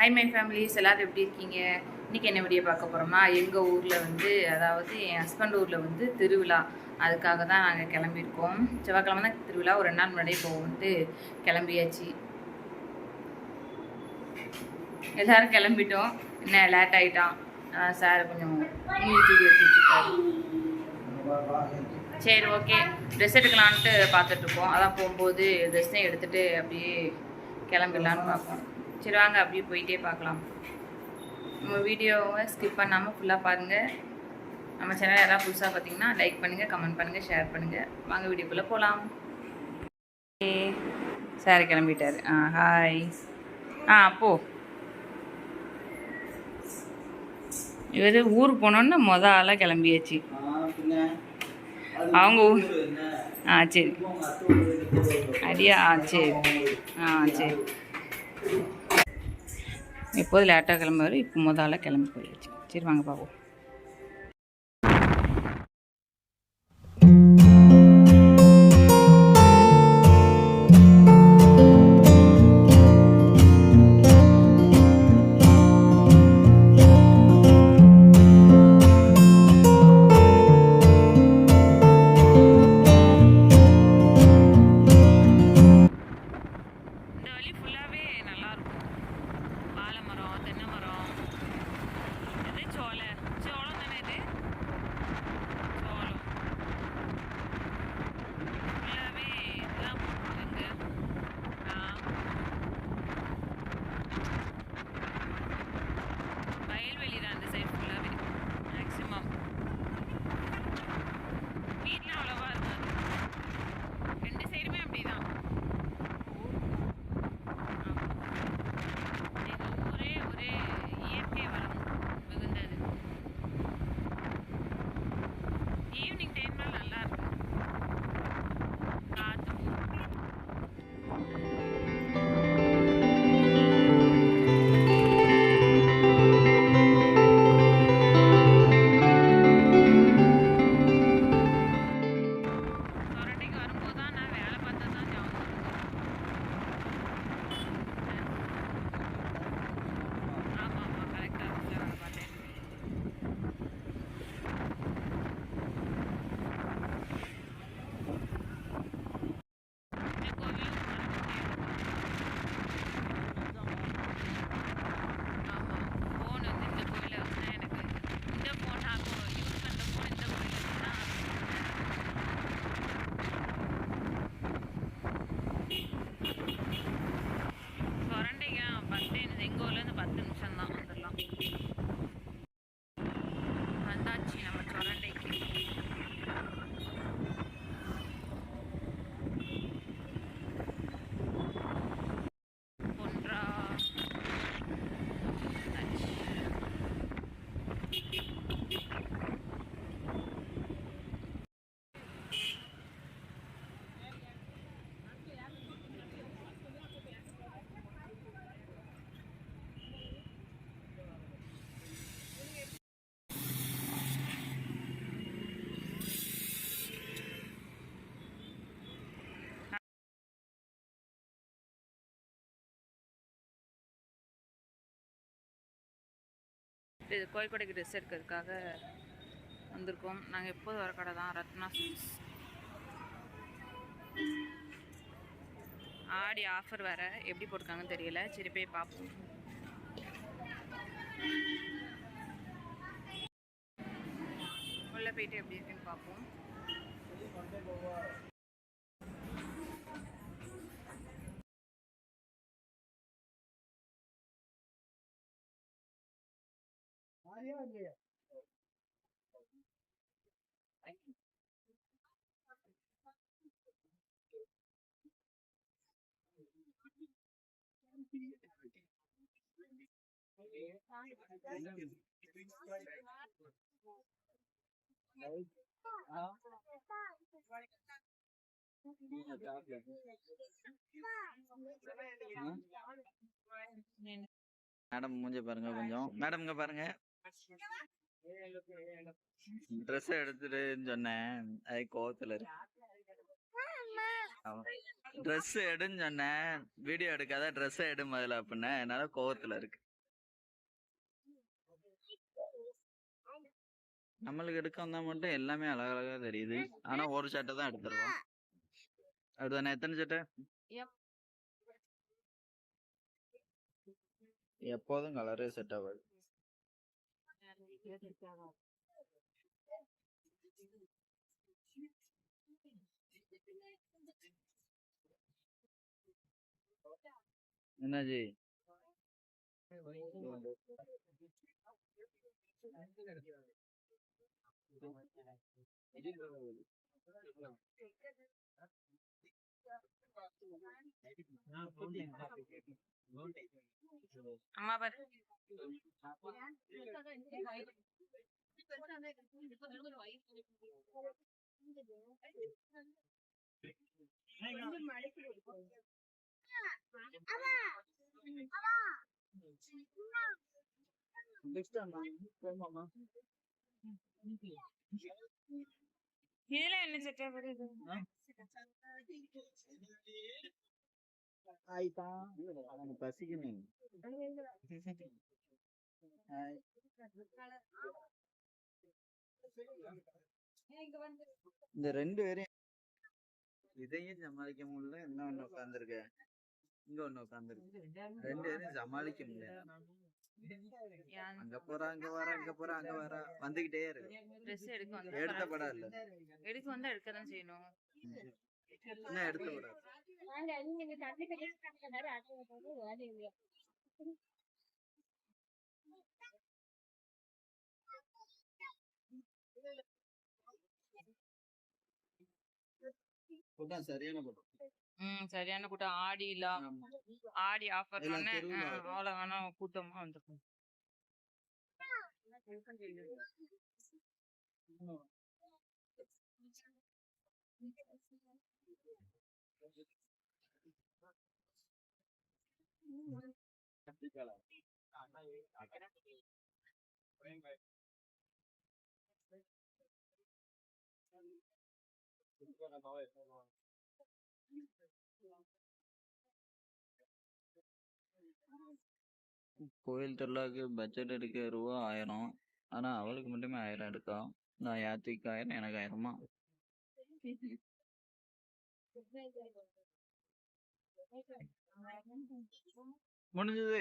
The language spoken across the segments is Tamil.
ஹை மை ஃபேமிலிஸ் எல்லாரும் எப்படி இருக்கீங்க? இன்றைக்கி என்ன வீடியோ பார்க்க போகிறோமா எங்கள் ஊரில் வந்து அதாவது என் ஹஸ்பண்ட் ஊரில் வந்து திருவிழா. அதுக்காக தான் நாங்கள் கிளம்பியிருக்கோம். செவ்வாய்க்கிழமை தான் திருவிழா. ஒரு ரெண்டு நாள் முன்னாடியே இப்போ வந்து கிளம்பியாச்சு. எல்லாரும் கிளம்பிட்டோம். என்ன லேட் ஆகிட்டான் சார் கொஞ்சம் மியூசிக் சரி ஓகே ட்ரெஸ் எடுக்கலான்ட்டு பார்த்துட்ருக்கோம் அதான் போகும்போது ட்ரெஸ்ஸையும் எடுத்துகிட்டு அப்படியே கிளம்பிடலான்னு பார்ப்போம். சரி வாங்க அப்படியே போயிட்டே பார்க்கலாம். நம்ம வீடியோவை ஸ்கிப் பண்ணாமல் ஃபுல்லாக பாருங்கள் நம்ம சேனல் யாராவது புதுசாக பார்த்தீங்கன்னா லைக் பண்ணுங்கள் கமெண்ட் பண்ணுங்கள் ஷேர் பண்ணுங்கள் வாங்க வீடியோக்குள்ளே போகலாம் சார் கிளம்பிட்டார். ஆ ஹாய் ஆ போ. இவர் ஊருக்கு போனோன்னு மொத ஆளாக கிளம்பியாச்சு. அவங்க ஊர் ஆ சரி. அடியா ஆ சரி. ஆ சரி. எப்போது லேட்டாக கிளம்புவார் இப்போ முதல்ல கிளம்பி போயாச்சு சரி வாங்க பார்ப்போம். வீட்டில் இது கோழிக்கோடைக்கு ட்ரெஸ் எடுக்கிறதுக்காக வந்திருக்கோம். நாங்கள் எப்போது வர கடை தான்? ரத்னா ஸ்வீட்ஸ் ஆடி ஆஃபர் வேறு. எப்படி போட்டிருக்காங்கன்னு தெரியல. சரி போய் பார்ப்போம். உள்ளே போயிட்டு எப்படி இருக்குன்னு பார்ப்போம். மேடம் மூஞ்ச பாருங்க கொஞ்சம். மேடம் இங்க பாருங்க. ட்ரெஸ் எடுத்துடுன்னு சொன்னேன். அது கோவத்துல இருக்கு. ட்ரெஸ் எடுன்னு சொன்னேன். வீடியோ எடுக்காத ட்ரெஸ் எடு முதல்ல அப்படின்னா என்னால கோவத்துல இருக்கு. நம்மளுக்கு எடுக்க வந்தா மட்டும் எல்லாமே அழகழகா தெரியுது. ஆனா ஒரு சட்டை தான் எடுத்துருவோம். அப்படிதானே எத்தனை சட்டை எப்போதும் கலரே செட் ஆகாது 别再加了。ના જી બીજું என்னாச்சு அம்மா பாரு இதுல என்ன சட்டை வருது பசிக்கணும் ஹாய். இந்த ரெண்டு பேரையும் இதையும் சமாளிக்க முடியல இன்னும் ஒண்ணு உட்காந்துருக்க இங்க ஒண்ணு உட்காந்துருக்கு ரெண்டு பேரையும் சமாளிக்க முடியல. அங்க போறா அங்க வர அங்க போறா அங்க வர. வந்துகிட்டே இருக்கு ட்ரெஸ் எடுக்க வந்து எடுத்த படம் இல்ல எடுக்க வந்தா எடுக்க தான் செய்யணும். என்ன எடுத்த படம் படம் சரியான படம் ம் சரியான கூட்டம் ஆடி ஆமா. ஆடி ஆஃபர் எல்லாம் தெருவுல வரும். அவ்வளோ வேணா கோயில் திருவிழாக்கு பட்ஜெட் எடுக்க ரூபா ஆயிரம். ஆனா அவளுக்கு மட்டுமே ஆயிரம் எடுக்கா நான் யாத்திரிக்கு ஆயிரம் எனக்கு ஆயிரமா? முடிஞ்சது.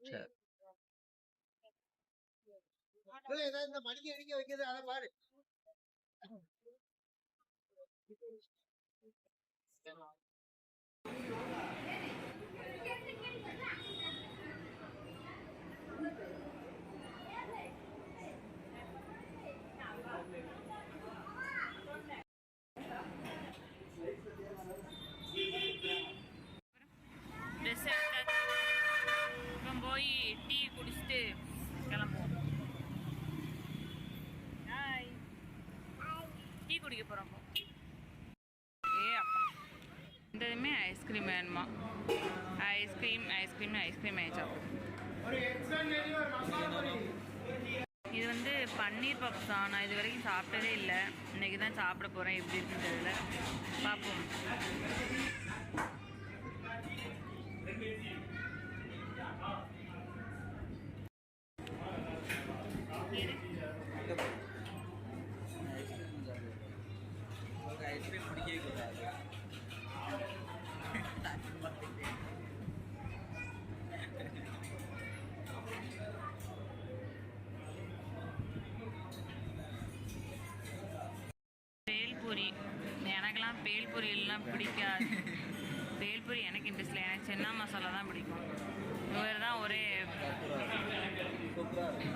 சரி. இந்த மடிக்க அடிக்க வைக்கிறது அதை பாரு ட்ரெஸ் எடுத்தாச்சு இப்போ போய் டீ குடிச்சிட்டு கிளம்புவோம் ஹாய் டீ குடிக்க போகிறோம் ஏ அப்பா இந்த ஐஸ்கிரீம் வேணுமா ஐஸ்கிரீம் ஐஸ்கிரீம் ஐஸ்கிரீம் ஆயிடுச்சா இது வந்து பன்னீர் பப்ஸ் தான் நான் இது வரைக்கும் சாப்பிட்டதே இல்லை இன்னைக்கு தான் சாப்பிட போகிறேன் எப்படி இருக்குன்னு தெரியல பார்ப்போம் ஐஸ்கிரீம் பேல்பூரி. எனக்கெல்லாம் பேல்பூரி எல்லாம் பிடிக்காது. பேல்பூரி எனக்கு இன்ட்ரெஸ்ட் இல்லை. எனக்கு சென்னா மசாலா தான் பிடிக்கும். இவர் தான் ஒரே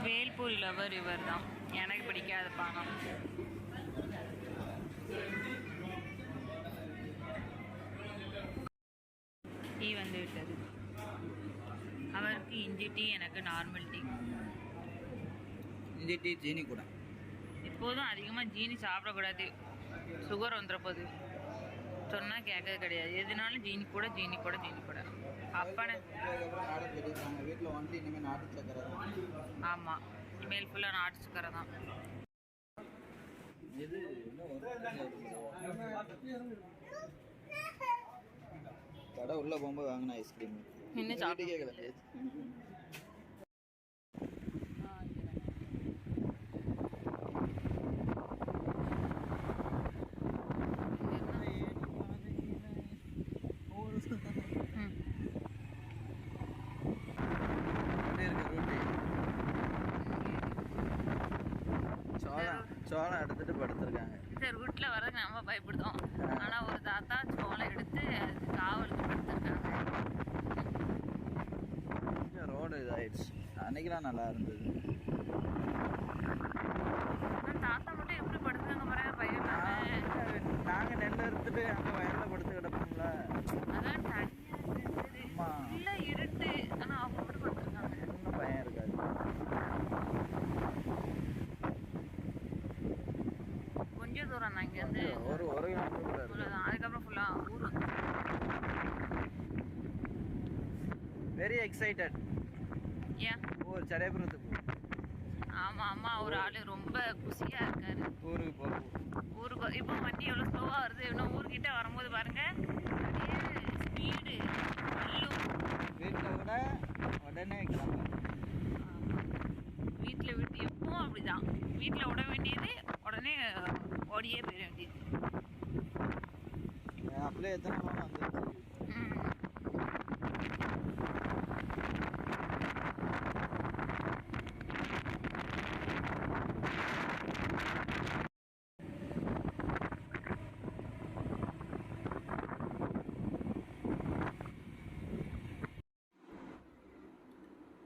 பேல்பூரி லவர் இவர் தான். எனக்கு பிடிக்காத பானம். டீ வந்து விட்டது. அவருக்கு இஞ்சி டீ எனக்கு நார்மல் டீ. இந்த டீ ஜீனி கூட. இப்போதும் அதிகமாக ஜீனி சாப்பிடக்கூடாது. சுகர் வந்துட போகுது சொன்னால் கேட்கறது கிடையாது. எதுனாலும் ஜீனி கூட ஜீனி கூட ஜீனி கூட. அப்பனை ஆமாம் இனிமேல் ஃபுல்லாக நாட்டு சக்கரை தான். கடை உள்ள போகும்போது வாங்கின ஐஸ்கிரீம் இன்னும் சாப்பிட? வீட்டுக்கே கிளம்பியாச்சு சோளம் எடுத்துட்டு படுத்திருக்காங்க. இந்த ரூட்டில் வர நம்ம பயப்படுதோம். ஆனால் ஒரு தாத்தா சோளம் எடுத்து காவலுக்கு படுத்திருக்காங்க. ரோடு இதாயிடுச்சு. அன்னைக்கெல்லாம் நல்லா இருந்தது. தாத்தா மட்டும் எப்படி படுத்துருக்காங்க பாருங்க பயம் இல்லாம. நாங்க நெல் எடுத்துட்டு அங்க வயல்ல படுத்து கிடப்போம்ல. அதான் தனியாக இருந்தது ஆமா இல்லை இருட்டு ஆனால் அவங்க மட்டும் படுத்துருக்காங்க இன்னும் பயம் இருக்காது கொஞ்சம் தூரம் நான் இங்கேருந்து ஒரு ஒரு கிலோமீட்டர் கூட இருக்கு அவ்வளோதான் அதுக்கப்புறம் ஃபுல்லாக ஊர். வெரி எக்ஸைட்டட் ஏன்? ஊர் சடையபுரத்துக்கு ஆமாம் ஆமாம் ஒரு ஆள் ரொம்ப குஷியாக இருக்காரு. ஊருக்கு போகும் ஊருக்கு இப்போ வண்டி எவ்வளோ ஸ்லோவாக வருது? இன்னும் ஊர்கிட்ட வரும்போது பாருங்க. ஸ்பீடு வீட்டில் விட உடனே வீட்டில் விட்டு எப்பவும் அப்படிதான். வீட்டில் விட வேண்டியது உடனே ஓடியே போயிட வேண்டியது. அப்படியே எத்தனை போன வந்துருச்சு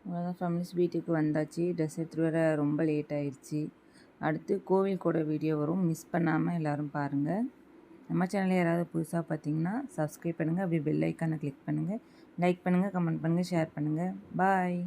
அவ்வளோதான் ஃபேமிலிஸ் வீட்டுக்கு வந்தாச்சு. ட்ரெஸ் எடுத்துகிட்டு வர ரொம்ப லேட் ஆயிடுச்சு அடுத்து கோவில் கூட வீடியோ வரும். மிஸ் பண்ணாமல் எல்லோரும் பாருங்கள் நம்ம சேனலில் யாராவது புதுசாக பார்த்தீங்கன்னா சப்ஸ்கிரைப் பண்ணுங்கள் அப்படியே பெல் ஐக்கானை கிளிக் பண்ணுங்கள் லைக் பண்ணுங்கள் கமெண்ட் பண்ணுங்கள் ஷேர் பண்ணுங்கள் பாய்